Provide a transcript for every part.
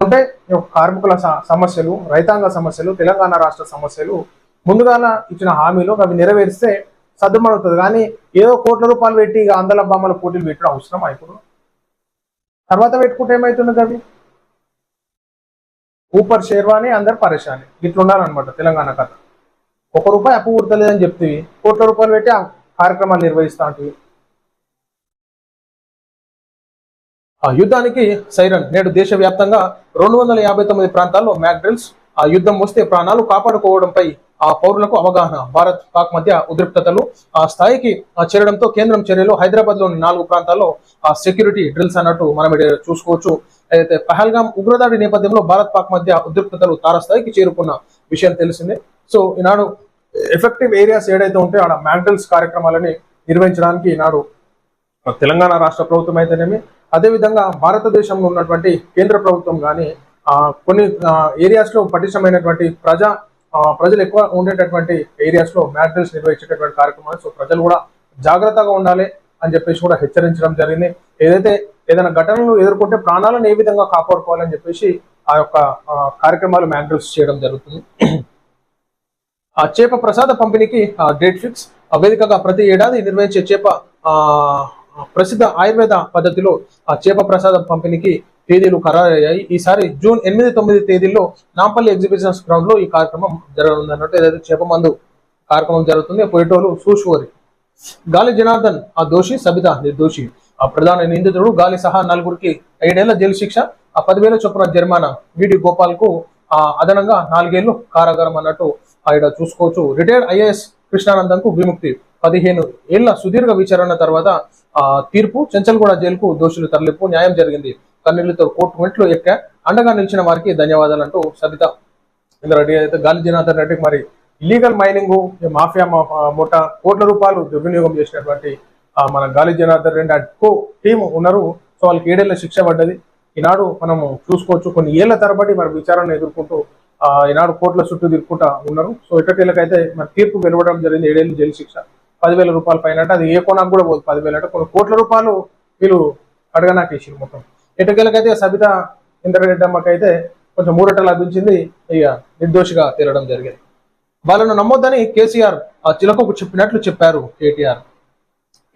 అంటే కార్మికుల సమస్యలు రైతాంగ సమస్యలు తెలంగాణ రాష్ట్ర సమస్యలు ముందుగాల ఇచ్చిన హామీలు అవి నెరవేరిస్తే సర్దుమడుతుంది కానీ ఏదో కోట్ల రూపాయలు పెట్టి ఇక అందల బొమ్మల పోటీలు పెట్టడం అవసరం ఇప్పుడు? తర్వాత పెట్టుకుంటే ఏమవుతున్నది అవి? ఊపర్ షేర్వాని అందరు పరేషాని. ఇట్లా ఉండాలన్నమాట తెలంగాణ కథ. ఒక రూపాయి అప్పు కుడతలేదని చెప్తే కోట్ల రూపాయలు పెట్టి ఆ కార్యక్రమాలు నిర్వహిస్తా ఆ యుద్ధానికి సైరన్ నేడు దేశవ్యాప్తంగా రెండు వందల యాభై తొమ్మిది ప్రాంతాల్లో మ్యాక్డ్రిల్స్ ఆ యుద్ధం వస్తే ప్రాణాలు కాపాడుకోవడంపై ఆ పౌరులకు అవగాహన భారత్ పాక్ మధ్య ఉద్రిక్తతలు ఆ స్థాయికి ఆ చేరడంతో కేంద్రం చర్యలు హైదరాబాద్లోని నాలుగు ప్రాంతాల్లో ఆ సెక్యూరిటీ డ్రిల్స్ అన్నట్టు మనం ఇక్కడ చూసుకోవచ్చు. అయితే పహల్గాం ఉగ్రదాడి నేపథ్యంలో భారత్ పాక్ మధ్య ఉద్రిక్తతలు తారస్థాయికి చేరుకున్న విషయం తెలిసిందే. సో ఈనాడు ఎఫెక్టివ్ ఏరియాస్ ఏడైతే ఉంటే ఆడ మ్యాక్ కార్యక్రమాలని నిర్వహించడానికి ఈనాడు తెలంగాణ రాష్ట్ర ప్రభుత్వం అయితేనేమి అదేవిధంగా భారతదేశంలో ఉన్నటువంటి కేంద్ర ప్రభుత్వం కానీ కొన్ని ఏరియాస్లో పటిష్టమైనటువంటి ప్రజా ప్రజలు ఎక్కువ ఉండేటటువంటి ఏరియాస్లో మ్యాటర్స్ నిర్వహించేటటువంటి కార్యక్రమాలు సో ప్రజలు కూడా జాగ్రత్తగా ఉండాలి అని చెప్పేసి కూడా హెచ్చరించడం జరిగింది. ఏదైతే ఏదైనా ఘటనలు ఎదుర్కొంటే ప్రాణాలను ఏ విధంగా కాపాడుకోవాలని చెప్పేసి ఆ యొక్క కార్యక్రమాలు మ్యాట్రిల్స్ చేయడం జరుగుతుంది. ఆ చేప ప్రసాద పంపిణీకి డేట్ ఫిక్స్ వేదికగా ప్రతి ఏడాది నిర్వహించే చేప ప్రసిద్ధ ఆయుర్వేద పద్ధతిలో ఆ చేప ప్రసాదం పంపిణీకి తేదీలు ఖరారయ్యాయి. ఈసారి జూన్ ఎనిమిది తొమ్మిది తేదీల్లో నాంపల్లి ఎగ్జిబిషన్స్ గ్రౌండ్లో ఈ కార్యక్రమం జరగనుంది అన్నట్టు ఏదైతే చేప మందు కార్యక్రమం జరుగుతుంది పోయేటోలు సూషువరి గాలి జనార్దన్ ఆ దోషి సబిత నిర్దోషి ఆ ప్రధాన నిందితుడు గాలి సహా నలుగురికి ఐదేళ్ళ జైలు శిక్ష ఆ పదివేల చొప్పున జరిమానా. విడి గోపాల్కు ఆ అదనంగా నాలుగేళ్ళు కారాగారం అన్నట్టు ఆయన చూసుకోవచ్చు. రిటైర్డ్ ఐఏఎస్ కృష్ణానందన్కు విముక్తి. పదిహేను ఏళ్ళ సుదీర్ఘ విచారణ తర్వాత ఆ తీర్పు చెంచల్గూడ జైలుకు దోషులు తరలింపు న్యాయం జరిగింది. కన్నీళ్ళతో కోర్టు మెట్లు ఎక్క అండగా నిలిచిన వారికి ధన్యవాదాలు అంటూ సబిత రెడ్డి అయితే గాలి జనార్దన్ రెడ్డి మరి ఇల్లీగల్ మైనింగ్ మాఫియా మూట కోట్ల రూపాయలు దుర్వినియోగం చేసినటువంటి మన గాలి జనార్దన్ రెడ్డి అడ్కో టీం ఉన్నారు. సో వాళ్ళకి ఏడేళ్ళ శిక్ష పడ్డది. ఈనాడు మనము చూసుకోవచ్చు. కొన్ని ఏళ్ళ తరబడి మరి విచారణ ఎదుర్కొంటూ ఈనాడు కోర్టుల చుట్టూ తిరుగుకుంటా ఉన్నారు. సో ఇటకేళ్ళకైతే మరి తీర్పు వెలువడం జరిగింది. ఏడేళ్ళు జైలు శిక్ష. పదివేల రూపాయల పైన అంటే అది ఏ కోణానికి కూడా పోదు. పదివేలు అంటే కొన్ని కోట్ల రూపాయలు వీళ్ళు అడగనాకేసారు మొత్తం. ఇటకేళ్ళకైతే సబిత ఇంద్రరెడ్డమ్మకైతే కొంచెం మూడట లభించింది ఇక నిర్దోషిగా తేలడం జరిగింది. వాళ్ళను నమ్మొద్దని కేసీఆర్ ఆ చిలకకు చెప్పినట్లు చెప్పారు కేటీఆర్.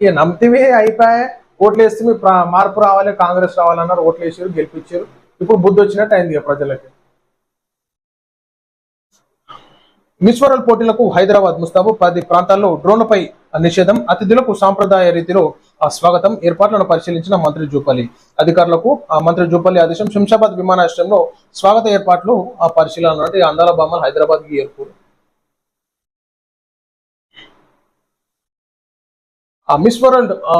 ఇక నమ్మితే అయిపోయా ఓట్లు వేస్తే మార్పు రావాలి కాంగ్రెస్ రావాలన్నారు ఓట్లు వేసారు గెలిపించారు ఇప్పుడు బుద్ధి వచ్చినట్టు అయింది ప్రజలకి. మిస్ వరల్డ్ పోటీలకు హైదరాబాద్ ముస్తాబు పది ప్రాంతాల్లో డ్రోన్లపై నిషేధం అతిథులకు సాంప్రదాయ రీతిలో ఆ స్వాగతం ఏర్పాట్లను పరిశీలించిన మంత్రి జూపల్లి. అధికారులకు ఆ మంత్రి జూపల్లి ఆదేశం శంషాబాద్ విమానాశ్రయంలో స్వాగత ఏర్పాట్లు ఆ పరిశీలన అందాల బామలు హైదరాబాద్కి ఏర్పాటు ఆ మిస్ వరల్డ్ ఆ,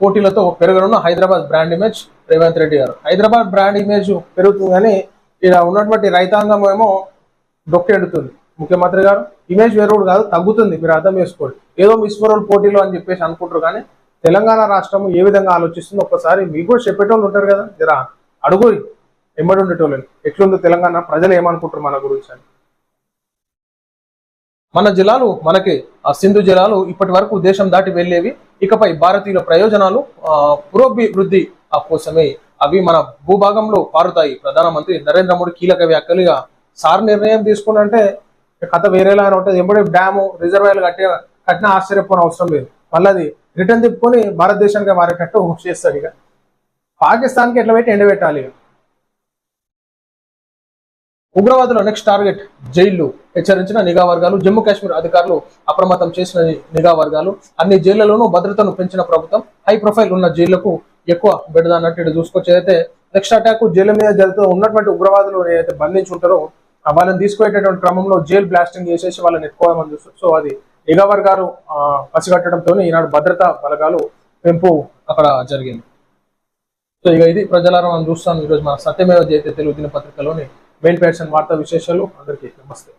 పోటీలతో పెరగనున్న Hyderabad brand image Revanth Reddy garu. Hyderabad brand image పెరుగుతుంది కానీ ఇలా ఉన్నటువంటి రైతాంగం ఏమో డొక్కెడుతుంది ముఖ్యమంత్రి గారు. ఇమేజ్ వేరుడు కాదు తగ్గుతుంది. మీరు అర్థం చేసుకోండి. ఏదో మిస్ వరల్డ్ పోటీలు అని చెప్పేసి అనుకుంటారు కానీ తెలంగాణ రాష్ట్రం ఏ విధంగా ఆలోచిస్తుందో ఒక్కసారి మీకు కూడా చెప్పేటోళ్ళు ఉంటారు కదా. జరా అడుగు ఎమ్మడి ఉండేటోళ్ళని. ఎట్లుందో తెలంగాణ? ప్రజలు ఏమనుకుంటారు మన గురించి అని. మన జిల్లాలు మనకి ఆ సింధు జిల్లాలు ఇప్పటి వరకు దేశం దాటి వెళ్ళేవి. ఇకపై భారతీయుల ప్రయోజనాలు పురోభివృద్ధి కోసమే అవి మన భూభాగంలో పారుతాయి. ప్రధానమంత్రి నరేంద్ర మోడీ కీలక వ్యాఖ్యలుగా సార్ నిర్ణయం తీసుకున్నంటే కథ వేరేలా ఉంటుంది. ఎంబడి డ్యాము రిజర్వాయర్లు కట్టే కట్టిన ఆశ్చర్యపోని అవసరం లేదు. మళ్ళీ అది రిటర్న్ తిప్పుకొని భారతదేశానికి మారేటట్టు చేస్తారు ఇక. పాకిస్తాన్కి ఎట్లా పెట్టి ఎండబెట్టాలి ఇక? ఉగ్రవాదుల నెక్స్ట్ టార్గెట్ జైళ్ళు హెచ్చరించిన నిఘా వర్గాలు జమ్మూ కాశ్మీర్ అధికారులు అప్రమత్తం చేసిన నిఘా వర్గాలు. అన్ని జైళ్ళలోనూ భద్రతను పెంచిన ప్రభుత్వం. హై ప్రొఫైల్ ఉన్న జైళ్ళకు ఎక్కువ బెడదన్నట్టు ఇటు చూసుకొచ్చి అయితే నెక్స్ట్ అటాక్ జైలు మీద జరుగుతూ ఉన్నటువంటి ఉగ్రవాదులు ఏదైతే బంధించి ఉంటారో వాళ్ళని తీసుకునేటటువంటి క్రమంలో జైలు బ్లాస్టింగ్ చేసేసి వాళ్ళని ఎత్తుకోవాలని చూస్తారు సో అది ఎగవర్ గారు ఆ, పసిగట్టడంతో ఈనాడు భద్రతా బలగాలు పెంపు అక్కడ జరిగింది. సో ఇక ఇది ప్రజలారా మనం చూస్తాం. ఈరోజు మన సత్యమేవ జయతే తెలుగు దినపత్రికలోని మెయిన్ పేర్సన్ వార్తా విశేషాలు. అందరికీ నమస్తే.